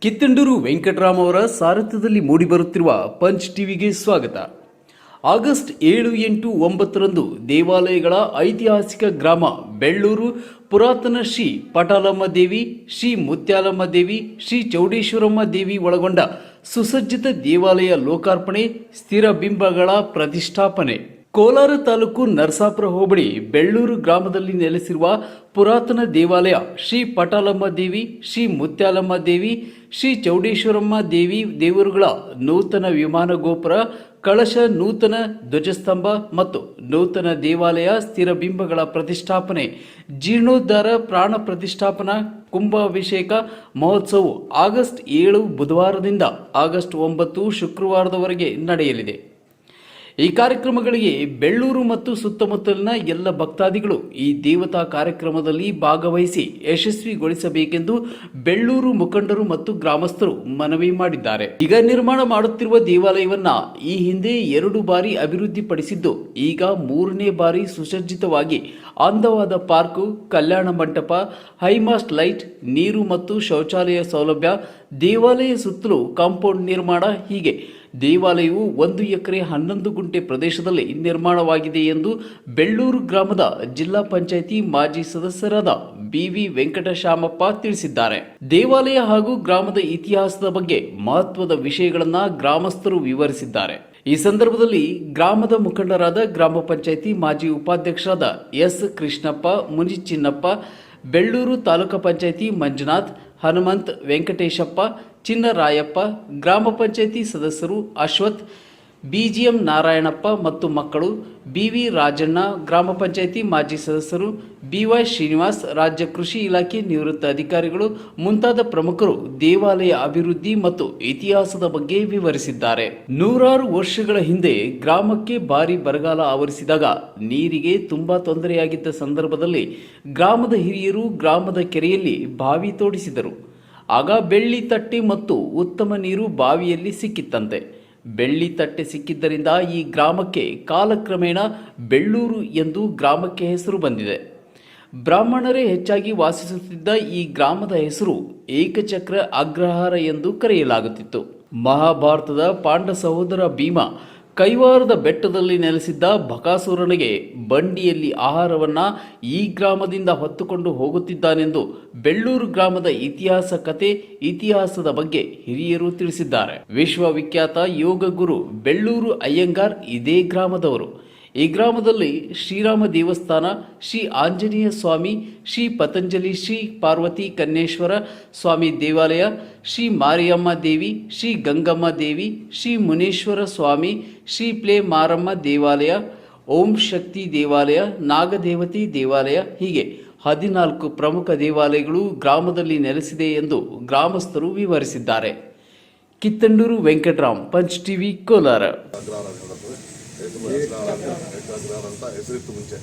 ಕಿತ್ತಂಡೂರು ವೆಂಕಟರಾಮ್ ಅವರ ಸಾರಥ್ಯದಲ್ಲಿ ಮೂಡಿಬರುತ್ತಿರುವ ಪಂಚ್ ಟಿವಿಗೆ ಸ್ವಾಗತ. ಆಗಸ್ಟ್ ಏಳು ಎಂಟು ಒಂಬತ್ತರಂದು ದೇವಾಲಯಗಳ ಐತಿಹಾಸಿಕ ಗ್ರಾಮ ಬೆಳ್ಳೂರು ಪುರಾತನ ಶ್ರೀ ಪಟಾಲಮ್ಮ ದೇವಿ, ಶ್ರೀ ಮುತ್ಯಾಲಮ್ಮ ದೇವಿ, ಶ್ರೀ ಚೌಡೇಶ್ವರಮ್ಮ ದೇವಿ ಒಳಗೊಂಡ ಸುಸಜ್ಜಿತ ದೇವಾಲಯ ಲೋಕಾರ್ಪಣೆ ಸ್ಥಿರ ಬಿಂಬಗಳ ಪ್ರತಿಷ್ಠಾಪನೆ. ಕೋಲಾರ ತಾಲೂಕು ನರಸಾಪುರ ಹೋಬಳಿ ಬೆಳ್ಳೂರು ಗ್ರಾಮದಲ್ಲಿ ನೆಲೆಸಿರುವ ಪುರಾತನ ದೇವಾಲಯ ಶ್ರೀ ಪಟಾಲಮ್ಮ ದೇವಿ, ಶ್ರೀ ಮುತ್ಯಾಲಮ್ಮ ದೇವಿ, ಶ್ರೀ ಚೌಡೇಶ್ವರಮ್ಮ ದೇವಿ ದೇವರುಗಳ ನೂತನ ವಿಮಾನ ಗೋಪುರ, ಕಳಶ ನೂತನ ಧ್ವಜಸ್ತಂಭ ಮತ್ತು ನೂತನ ದೇವಾಲಯ ಸ್ಥಿರ ಬಿಂಬಗಳ ಪ್ರತಿಷ್ಠಾಪನೆ, ಜೀರ್ಣೋದ್ಧಾರ ಪ್ರಾಣ ಪ್ರತಿಷ್ಠಾಪನಾ ಕುಂಭಾಭಿಷೇಕ ಮಹೋತ್ಸವ ಆಗಸ್ಟ್ ಏಳು ಬುಧವಾರದಿಂದ ಆಗಸ್ಟ್ ಒಂಬತ್ತು ಶುಕ್ರವಾರದವರೆಗೆ ನಡೆಯಲಿದೆ. ಈ ಕಾರ್ಯಕ್ರಮಗಳಿಗೆ ಬೆಳ್ಳೂರು ಮತ್ತು ಸುತ್ತಮುತ್ತಲಿನ ಎಲ್ಲ ಭಕ್ತಾದಿಗಳು ಈ ದೇವತಾ ಕಾರ್ಯಕ್ರಮದಲ್ಲಿ ಭಾಗವಹಿಸಿ ಯಶಸ್ವಿಗೊಳಿಸಬೇಕೆಂದು ಬೆಳ್ಳೂರು ಮುಖಂಡರು ಮತ್ತು ಗ್ರಾಮಸ್ಥರು ಮನವಿ ಮಾಡಿದ್ದಾರೆ. ಈಗ ನಿರ್ಮಾಣ ಮಾಡುತ್ತಿರುವ ದೇವಾಲಯವನ್ನ ಈ ಹಿಂದೆ ಎರಡು ಬಾರಿ ಅಭಿವೃದ್ಧಿಪಡಿಸಿದ್ದು, ಈಗ ಮೂರನೇ ಬಾರಿ ಸುಸಜ್ಜಿತವಾಗಿ ಅಂದವಾದ park, Kalyana Mantapa, high mast light, ನೀರು ಮತ್ತು ಶೌಚಾಲಯ ಸೌಲಭ್ಯ, ದೇವಾಲಯ ಸುತ್ತಲೂ ಕಾಂಪೌಂಡ್ ನಿರ್ಮಾಣ ಹೀಗೆ ದೇವಾಲಯವು ಒಂದು ಎಕರೆ ಹನ್ನೊಂದು ಗುಂಟೆ ಪ್ರದೇಶದಲ್ಲಿ ನಿರ್ಮಾಣವಾಗಿದೆ ಎಂದು ಬೆಳ್ಳೂರು ಗ್ರಾಮದ ಜಿಲ್ಲಾ ಪಂಚಾಯಿತಿ ಮಾಜಿ ಸದಸ್ಯರಾದ ಬಿವಿ ವೆಂಕಟಶ್ಯಾಮಪ್ಪ ತಿಳಿಸಿದ್ದಾರೆ. ದೇವಾಲಯ ಹಾಗೂ ಗ್ರಾಮದ ಇತಿಹಾಸದ ಬಗ್ಗೆ ಮಹತ್ವದ ವಿಷಯಗಳನ್ನು ಗ್ರಾಮಸ್ಥರು ವಿವರಿಸಿದ್ದಾರೆ. ಈ ಸಂದರ್ಭದಲ್ಲಿ ಗ್ರಾಮದ ಮುಖಂಡರಾದ ಗ್ರಾಮ ಪಂಚಾಯಿತಿ ಮಾಜಿ ಉಪಾಧ್ಯಕ್ಷರಾದ ಎಸ್ ಕೃಷ್ಣಪ್ಪ, ಮುನಿಚಿನ್ನಪ್ಪ, ಬೆಳ್ಳೂರು ತಾಲೂಕು ಪಂಚಾಯಿತಿ ಮಂಜುನಾಥ್ ಹನುಮಂತ್ ವೆಂಕಟೇಶಪ್ಪ ಚಿನ್ನರಾಯಪ್ಪ ಗ್ರಾಮ ಪಂಚಾಯಿತಿ ಸದಸ್ಯರು ಅಶ್ವಥ್ ಬಿಜಿಎಂ ನಾರಾಯಣಪ್ಪ ಮತ್ತು ಮಕ್ಕಳು, ಬಿವಿ ರಾಜಣ್ಣ, ಗ್ರಾಮ ಪಂಚಾಯಿತಿ ಮಾಜಿ ಸದಸ್ಯರು, ಬಿವೈ ಶ್ರೀನಿವಾಸ್, ರಾಜ್ಯ ಕೃಷಿ ಇಲಾಖೆ ನಿವೃತ್ತ ಅಧಿಕಾರಿಗಳು, ಮುಂತಾದ ಪ್ರಮುಖರು ದೇವಾಲಯ ಅಭಿವೃದ್ಧಿ ಮತ್ತು ಇತಿಹಾಸದ ಬಗ್ಗೆ ವಿವರಿಸಿದ್ದಾರೆ. ನೂರಾರು ವರ್ಷಗಳ ಹಿಂದೆ ಗ್ರಾಮಕ್ಕೆ ಭಾರಿ ಬರಗಾಲ ಆವರಿಸಿದಾಗ ನೀರಿಗೆ ತುಂಬಾ ತೊಂದರೆಯಾಗಿದ್ದ ಸಂದರ್ಭದಲ್ಲಿ ಗ್ರಾಮದ ಹಿರಿಯರು ಗ್ರಾಮದ ಕೆರೆಯಲ್ಲಿ ಬಾವಿ ತೋಡಿಸಿದರು. ಆಗ ಬೆಳ್ಳಿ ತಟ್ಟೆ ಮತ್ತು ಉತ್ತಮ ನೀರು ಬಾವಿಯಲ್ಲಿ ಸಿಕ್ಕಿತ್ತಂತೆ. ಬೆಳ್ಳಿ ತಟ್ಟೆ ಸಿಕ್ಕಿದ್ದರಿಂದ ಈ ಗ್ರಾಮಕ್ಕೆ ಕಾಲಕ್ರಮೇಣ ಬೆಳ್ಳೂರು ಎಂದು ಗ್ರಾಮಕ್ಕೆ ಹೆಸರು ಬಂದಿದೆ. ಬ್ರಾಹ್ಮಣರೇ ಹೆಚ್ಚಾಗಿ ವಾಸಿಸುತ್ತಿದ್ದ ಈ ಗ್ರಾಮದ ಹೆಸರು ಏಕಚಕ್ರ ಅಗ್ರಹಾರ ಎಂದು ಕರೆಯಲಾಗುತ್ತಿತ್ತು. ಮಹಾಭಾರತದ ಪಾಂಡ ಸಹೋದರ ಭೀಮ ಕೈವಾರದ ಬೆಟ್ಟದಲ್ಲಿ ನೆಲೆಸಿದ್ದ ಬಕಾಸುರನಿಗೆ ಬಂಡಿಯಲ್ಲಿ ಆಹಾರವನ್ನ ಈ ಗ್ರಾಮದಿಂದ ಹೊತ್ತುಕೊಂಡು ಹೋಗುತ್ತಿದ್ದಾನೆಂದು ಬೆಳ್ಳೂರು ಗ್ರಾಮದ ಇತಿಹಾಸ ಕತೆ ಇತಿಹಾಸದ ಬಗ್ಗೆ ಹಿರಿಯರು ತಿಳಿಸಿದ್ದಾರೆ. ವಿಶ್ವವಿಖ್ಯಾತ ಯೋಗ ಗುರು ಬೆಳ್ಳೂರು ಅಯ್ಯಂಗಾರ್ ಇದೇ ಗ್ರಾಮದವರು. ಈ ಗ್ರಾಮದಲ್ಲಿ ಶ್ರೀರಾಮ ದೇವಸ್ಥಾನ, ಶ್ರೀ ಆಂಜನೇಯ ಸ್ವಾಮಿ, ಶ್ರೀ ಪತಂಜಲಿ, ಶ್ರೀ ಪಾರ್ವತಿ ಕನ್ನೇಶ್ವರ ಸ್ವಾಮಿ ದೇವಾಲಯ, ಶ್ರೀ ಮಾರಿಯಮ್ಮ ದೇವಿ, ಶ್ರೀ ಗಂಗಮ್ಮ ದೇವಿ, ಶ್ರೀ ಮುನೇಶ್ವರ ಸ್ವಾಮಿ, ಶ್ರೀ ಪ್ಲೇ ಮಾರಮ್ಮ ದೇವಾಲಯ, ಓಂ ಶಕ್ತಿ ದೇವಾಲಯ, ನಾಗದೇವತಿ ದೇವಾಲಯ, ಹೀಗೆ ಹದಿನಾಲ್ಕು ಪ್ರಮುಖ ದೇವಾಲಯಗಳು ಗ್ರಾಮದಲ್ಲಿ ನೆಲೆಸಿದೆ ಎಂದು ಗ್ರಾಮಸ್ಥರು ವಿವರಿಸಿದ್ದಾರೆ. Kittandur Venkatram, punch TV, Kolar. ಅಗ್ರಹಾರ ಅಂತ ಹೆಸರಿತ್ತು ಮುಂಚೆ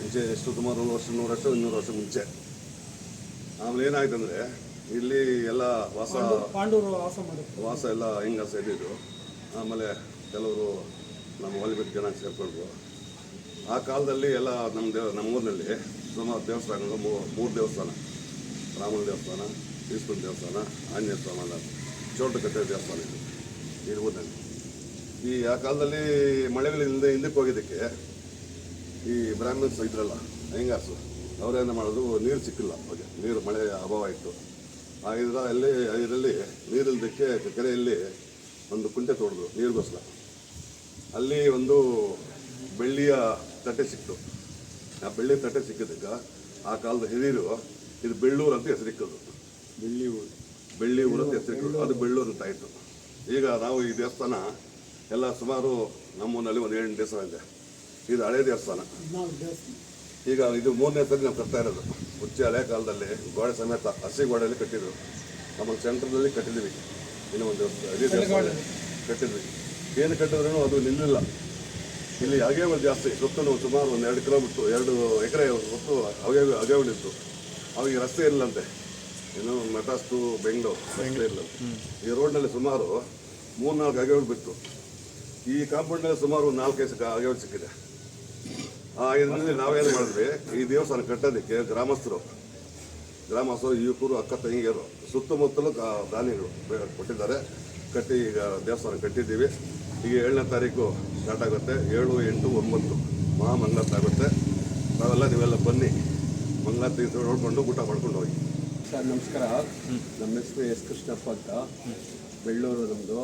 ಮುಂಚೆ ಎಷ್ಟು ಸುಮಾರು ವರ್ಷ ನೂರು ವರ್ಷ ಇನ್ನೂರು ವರ್ಷ ಮುಂಚೆ ಆಮೇಲೆ ಏನಾಯ್ತಂದ್ರೆ ಇಲ್ಲಿ ಎಲ್ಲ ವಾಸ ವಾಸ ಎಲ್ಲ ಹೆಂಗಸ ಸೇರಿದ್ರು ಆಮೇಲೆ ಕೆಲವರು ನಮ್ಮ ಒಲಿಬಿಟ್ಟು ಜನ ಸೇರ್ಕೊಂಡ್ರು. ಆ ಕಾಲದಲ್ಲಿ ಎಲ್ಲ ನಮ್ಮ ದೇವ ನಮ್ಮ ಊರಿನಲ್ಲಿ ಸುಮಾರು ದೇವಸ್ಥಾನಗಳು ಮೂರು ದೇವಸ್ಥಾನ. ರಾಮನ ದೇವಸ್ಥಾನ ಈಶ್ವರ ದೇವಸ್ಥಾನ, ಆಂಜನೇಯ ಸ್ವಾಮಿ ಚೋಟಕಟ್ಟೆ ದೇವಸ್ಥಾನ ಇದೆ. ಊರಿನಲ್ಲಿ. ಈ ಆ ಕಾಲದಲ್ಲಿ ಮಳೆಗಳಿಂದ ಹಿಂದಕ್ಕೆ ಹೋಗಿದ್ದಕ್ಕೆ ಈ ಬ್ರಾಹ್ಮಣ್ಸ್ ಇದ್ರಲ್ಲ ಹೆಂಗಾಸು ಅವರೇನು ಮಾಡೋದು ನೀರು ಸಿಕ್ಕಿಲ್ಲ ಅವಾಗ ನೀರು ಮಳೆ ಅಭಾವ ಇತ್ತು. ಆ ಇದರಲ್ಲಿ ಇದರಲ್ಲಿ ನೀರಿಲ್ದಕ್ಕೆ ಕೆರೆಯಲ್ಲಿ ಒಂದು ಕುಂಟೆ ತೋಡಿದ್ರು ನೀರಿಗೋಸ್ಕರ. ಅಲ್ಲಿ ಒಂದು ಬೆಳ್ಳಿಯ ತಟ್ಟೆ ಸಿಕ್ತು. ಆ ಬೆಳ್ಳಿ ತಟ್ಟೆ ಸಿಕ್ಕಿದ್ದಕ್ಕೆ ಆ ಕಾಲದ ಹಿರಿಯರು ಇದು ಬೆಳ್ಳೂರು ಅಂತ ಹೆಸರಿಕ್ಕದು ಬೆಳ್ಳಿ ಊರು. ಬೆಳ್ಳಿ ಊರು ಅಂತ ಹೆಸರಿಕ್ಕದು ಅದು ಬೆಳ್ಳೂರು ಅಂತ ಆಯಿತು. ಈಗ ನಾವು ಈ ದೇವಸ್ಥಾನ ಎಲ್ಲ ಸುಮಾರು ನಮ್ಮೂರಿನಲ್ಲಿ ಒಂದು ಏಳು ದೇವಸ್ಥಾನ ಇದೆ. ಇದು ಹಳೆ ದೇವಸ್ಥಾನ. ಈಗ ಇದು ಮೂರನೇ ಸರಿ ನಾವು ಕಟ್ತಾ ಇರೋದು. ಮುಂಚೆ ಹಳೆ ಕಾಲದಲ್ಲಿ ಗೋಡೆ ಸಮೇತ ಹಸಿ ಗೋಡೆಯಲ್ಲಿ ಕಟ್ಟಿದ್ರು. ನಮ್ಮ ಸೆಂಟ್ರದಲ್ಲಿ ಕಟ್ಟಿದ್ವಿ ಇನ್ನೂ ಒಂದು ದೇವಸ್ಥಾನ ಇದೇ. ದೇವಸ್ಥಾನ ಕಟ್ಟಿದ್ವಿ ಏನು ಕಟ್ಟಿದ್ರೂ ಅದು ನಿಲ್ಲಿಲ್ಲ. ಇಲ್ಲಿ ಅಗೆಗಳು ಜಾಸ್ತಿ. ಸುತ್ತಲೂ ಸುಮಾರು ಒಂದು ಎರಡು ಕಿಲೋಮೀಟ್ರ್ ಎರಡು ಎಕರೆ ಹೊತ್ತು ಅಗೆ ಅಗೆಗಳಿತ್ತು ಅವಾಗ ರಸ್ತೆ ಇರಲಂತೆ ಇನ್ನು ಮೆಟಾಸ್ ಟು ಬೆಂಗಳೂರು ಬೆಂಗಳೂರು. ಇಲ್ಲ ಈ ರೋಡ್ನಲ್ಲಿ ಸುಮಾರು ಮೂರ್ನಾಲ್ಕು ಅಗೆಗಳು ಬಿತ್ತು. ಈ ಕಾಂಪೌಂಡ್ನಲ್ಲಿ ಸುಮಾರು ಒಂದು ನಾಲ್ಕೈದು ಅಗೆಗಳು ಸಿಕ್ಕಿದೆ. ಆ ಇದರಲ್ಲಿ ನಾವೇನು ಮಾಡಿದ್ವಿ ಈ ದೇವಸ್ಥಾನ ಕಟ್ಟೋದಕ್ಕೆ ಗ್ರಾಮಸ್ಥರು ಗ್ರಾಮಸ್ಥರು ಯುವಕರು ಅಕ್ಕ ತಂಗಿಯರು ಸುತ್ತಮುತ್ತಲು ದಾನಿಗಳು ಕೊಟ್ಟಿದ್ದಾರೆ. ಕಟ್ಟಿ ಈಗ ದೇವಸ್ಥಾನ ಕಟ್ಟಿದ್ದೀವಿ. ಈಗ ಏಳನೇ ತಾರೀಕು ಸ್ಟಾರ್ಟ್ ಆಗುತ್ತೆ. ಏಳು ಎಂಟು ಒಂಬತ್ತು ಮಹಾಮಂಗಲಾರತಿ ಆಗುತ್ತೆ. ನಾವೆಲ್ಲ ನೀವೆಲ್ಲ ಬನ್ನಿ. ಮಂಗಳಾರತಿ ನೋಡಿಕೊಂಡು ಊಟ ಮಾಡ್ಕೊಂಡು ಹೋಗಿ. ಸರ್ ನಮಸ್ಕಾರ. ನಮ್ಮ ಹೆಸರು ಎಸ್ ಕೃಷ್ಣಪ್ಪ ಅಂತ. ಬೆಳ್ಳೂರು ನಮ್ಮದು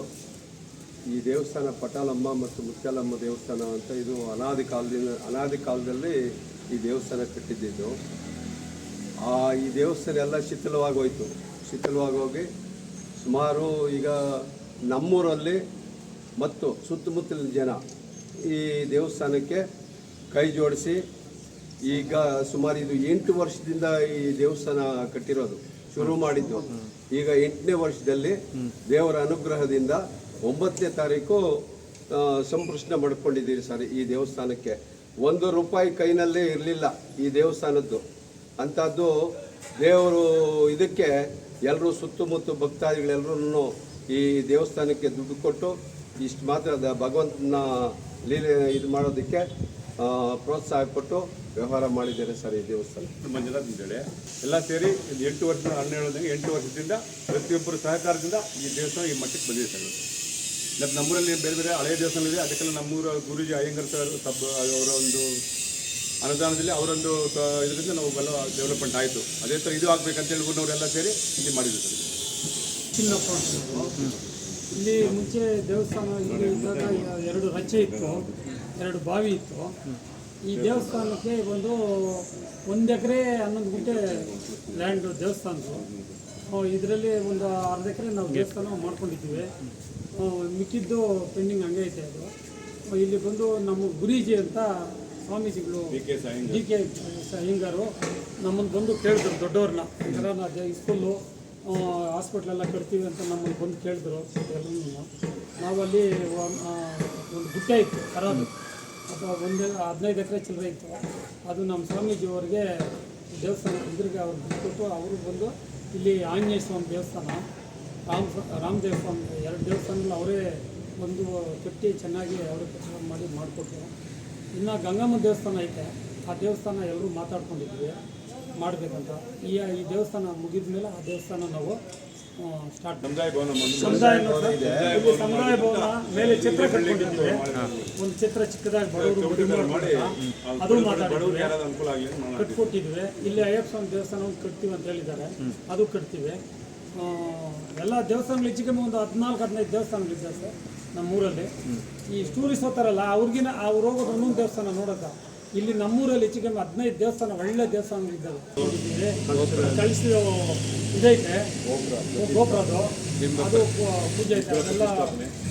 ಈ ದೇವಸ್ಥಾನ ಪಟಾಲಮ್ಮ ಮತ್ತು ಮುತ್ಯಾಲಮ್ಮ ದೇವಸ್ಥಾನ ಅಂತ ಇದು ಅನಾದಿ ಕಾಲದಿಂದ ಅನಾದಿ ಕಾಲದಲ್ಲಿ ಈ ದೇವಸ್ಥಾನ ಕಟ್ಟಿದ್ದಿದ್ದು. ಆ ಈ ದೇವಸ್ಥಾನ ಎಲ್ಲ ಶಿಥಿಲವಾಗಿ ಹೋಯ್ತು ಶಿಥಿಲವಾಗಿ ಹೋಗಿ ಸುಮಾರು ಈಗ ನಮ್ಮೂರಲ್ಲಿ ಮತ್ತು ಸುತ್ತಮುತ್ತಲಿನ ಜನ ಈ ದೇವಸ್ಥಾನಕ್ಕೆ ಕೈ ಜೋಡಿಸಿ ಈಗ ಸುಮಾರು ಇದು ಎಂಟು ವರ್ಷದಿಂದ ಈ ದೇವಸ್ಥಾನ ಕಟ್ಟಿರೋದು ಶುರು ಮಾಡಿದ್ದು. ಈಗ ಎಂಟನೇ ವರ್ಷದಲ್ಲಿ ದೇವರ ಅನುಗ್ರಹದಿಂದ ಒಂಬತ್ತನೇ ತಾರೀಕು ಸಂಪ್ರಶ್ನೆ ಮಾಡ್ಕೊಂಡಿದ್ದೀರಿ ಸರ್ ಈ ದೇವಸ್ಥಾನಕ್ಕೆ. ಒಂದು ರೂಪಾಯಿ ಕೈನಲ್ಲೇ ಇರಲಿಲ್ಲ ಈ ದೇವಸ್ಥಾನದ್ದು. ಅಂಥದ್ದು ದೇವರು ಇದಕ್ಕೆ ಎಲ್ಲರೂ ಸುತ್ತಮುತ್ತ ಭಕ್ತಾದಿಗಳೆಲ್ಲರೂ ಈ ದೇವಸ್ಥಾನಕ್ಕೆ ದುಡ್ಡು ಕೊಟ್ಟು ಇಷ್ಟು ಮಾತ್ರ ಭಗವಂತನ ಲೀಲೆ ಇದು ಮಾಡೋದಕ್ಕೆ ಪ್ರೋತ್ಸಾಹ ಕೊಟ್ಟು ವ್ಯವಹಾರ ಮಾಡಿದ್ದಾರೆ ಸರ್ ಈ ದೇವಸ್ಥಾನ. ಎಲ್ಲ ಸೇರಿ ಎಂಟು ವರ್ಷ ಹನ್ನೆರಡು ಎಂಟು ವರ್ಷದಿಂದ ಪ್ರತಿಯೊಬ್ಬರು ಸಹಕಾರದಿಂದ ಈ ದೇವಸ್ಥಾನ ಈ ಮಟ್ಟಕ್ಕೆ ಬಂದಿದೆ ಸರ್. ಮತ್ತು ನಮ್ಮೂರಲ್ಲಿ ಬೇರೆ ಬೇರೆ ಹಳೆಯ ದೇವಸ್ಥಾನ ಇದೆ ಅದಕ್ಕೆಲ್ಲ ನಮ್ಮೂರ ಗುರುಜಿ ಅಯ್ಯಂಗರ್ ಸರ್ ಅವರ ಒಂದು ಅನುದಾನದಲ್ಲಿ ಅವರೊಂದು ಇದರಿಂದ ನಾವು ಎಲ್ಲ ಡೆವಲಪ್ಮೆಂಟ್ ಆಯಿತು. ಅದೇ ಥರ ಇದು ಆಗ್ಬೇಕಂತ ಹೇಳ್ಬಿಟ್ಟು ಅವರೆಲ್ಲ ಸೇರಿ ಇಲ್ಲಿ ಮಾಡಿದ್ರು ಸರ್. ಇಲ್ಲಿ ಮುಂಚೆ ದೇವಸ್ಥಾನ ಎರಡು ರಚೆ ಇತ್ತು. ಎರಡು ಬಾವಿ ಇತ್ತು. ಈ ದೇವಸ್ಥಾನಕ್ಕೆ ಒಂದು ಒಂದು ಎಕರೆ ಹನ್ನೊಂದು ಗುಂಟೆ ಲ್ಯಾಂಡ್ ದೇವಸ್ಥಾನದ್ದು. ಇದರಲ್ಲಿ ಒಂದು ಅರ್ಧ ಎಕರೆ ನಾವು ದೇವಸ್ಥಾನ ಮಾಡ್ಕೊಂಡಿದ್ದೀವಿ. ಮಿಕ್ಕಿದ್ದು ಪೆಂಡಿಂಗ್ ಹಂಗೆ ಐತೆ ಅದು. ಇಲ್ಲಿ ಬಂದು ನಮ್ಮ ಗುರೀಜಿ ಅಂತ ಸ್ವಾಮೀಜಿಗಳು ಡಿ ಕೆ ಅಯ್ಯಂಗಾರು ನಮ್ಮನ್ನು ಬಂದು ಕೇಳಿದ್ರು ದೊಡ್ಡವ್ರನ್ನ. ಯಾರನ್ನ ಥರ ನಾ ದೇ- ಸ್ಕೂಲು ಹಾಸ್ಪಿಟ್ಲೆಲ್ಲ ಕಟ್ತೀವಿ ಅಂತ ನಮ್ಮನ್ನು ಬಂದು ಕೇಳಿದ್ರು ಎಲ್ಲರೂ ನಾವಲ್ಲಿ ಒಂದು ಗುಟ್ಟೆ ಇತ್ತು ಕರಾದು ಅಥವಾ ಒಂದು ಹದಿನೈದು ಎಕರೆ ಚಿಲ್ಲರೆ ಇತ್ತು. ಅದು ನಮ್ಮ ಸ್ವಾಮೀಜಿಯವರಿಗೆ ದೇವಸ್ಥಾನ ಇದ್ರಿಗೆ ಅವ್ರಿಗೆ ಕೊಟ್ಟು ಅವರು ಬಂದು ಇಲ್ಲಿ ಆಂಜನೇಯ ಸ್ವಾಮಿ ದೇವಸ್ಥಾನ, ರಾಮ ರಾಮದೇವ ಸ್ವಾಮಿ ಎರಡು ದೇವಸ್ಥಾನಗಳು ಅವರೇ ಒಂದು ಕಟ್ಟಿ ಚೆನ್ನಾಗಿ ಅವರು ಕಟ್ಟಡ ಮಾಡಿ ಮಾಡಿಕೊಟ್ರು. ಇನ್ನು ಗಂಗಮ್ಮ ದೇವಸ್ಥಾನ ಐತೆ, ಆ ದೇವಸ್ಥಾನ ಎಲ್ಲರೂ ಮಾತಾಡ್ಕೊಂಡಿದ್ವಿ ಮಾಡಬೇಕಂತ. ಈ ಈ ದೇವಸ್ಥಾನ ಮುಗಿದ ಮೇಲೆ ಆ ದೇವಸ್ಥಾನ ನಾವು ಸಮುದಾಯ ಭವನ ಮೇಲೆ ಚಿತ್ರ ಕಟ್ಕೊಂಡಿದ್ವಿ ಒಂದು ಚಿತ್ರ ಚಿಕ್ಕದಾಗಿ ಬಡವರು ಅದು ಮಾತಾಡಿದ್ವಿ. ಕಟ್ಕೊಟ್ಟಿದ್ವಿ. ಇಲ್ಲಿ ಅಯ್ಯಪ್ಪ ಸ್ವಾಮಿ ದೇವಸ್ಥಾನ ಒಂದು ಕಟ್ತೀವಿ ಅಂತ ಹೇಳಿದ್ದಾರೆ. ಅದು ಕಟ್ತೀವಿ. ಎಲ್ಲ ದೇವಸ್ಥಾನಗಳು ಹೆಚ್ಚಿಗೆ ಒಂದು ಹದಿನಾಲ್ಕು, ಹದಿನೈದು ದೇವಸ್ಥಾನಗಳಿದೆ ಸರ್, ನಮ್ಮೂರಲ್ಲಿ. ಈ ಟೂರಿಸ್ಟ್ ಹೋಗ್ತಾರಲ್ಲ ಅವ್ರಿಗಿನ ಅವ್ರು ಹೋಗೋದು ಒಂದೊಂದು ದೇವಸ್ಥಾನ ನೋಡೋದ? ಇಲ್ಲಿ ನಮ್ಮೂರಲ್ಲಿ ಹೆಚ್ಚಿಗೆ ಹದಿನೈದು ದೇವಸ್ಥಾನ, ಒಳ್ಳೆ ದೇವಸ್ಥಾನಗಳಿದ್ದಾವೆ ನೋಡಿದ್ದೀವಿ ಕಳಿಸಿ ಇದೈತೆ ಗೋಪುರದು ಅದು ಪೂಜೆ ಐತೆ ಅದೆಲ್ಲ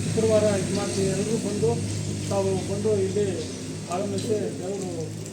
ಶುಕ್ರವಾರ ಇದು ಮಾಡ್ತೀವಿ. ಎಲ್ಲರೂ ಬಂದು, ತಾವು ಬಂದು ಇಲ್ಲಿ ಆಗಮಿಸಿ ದೇವರು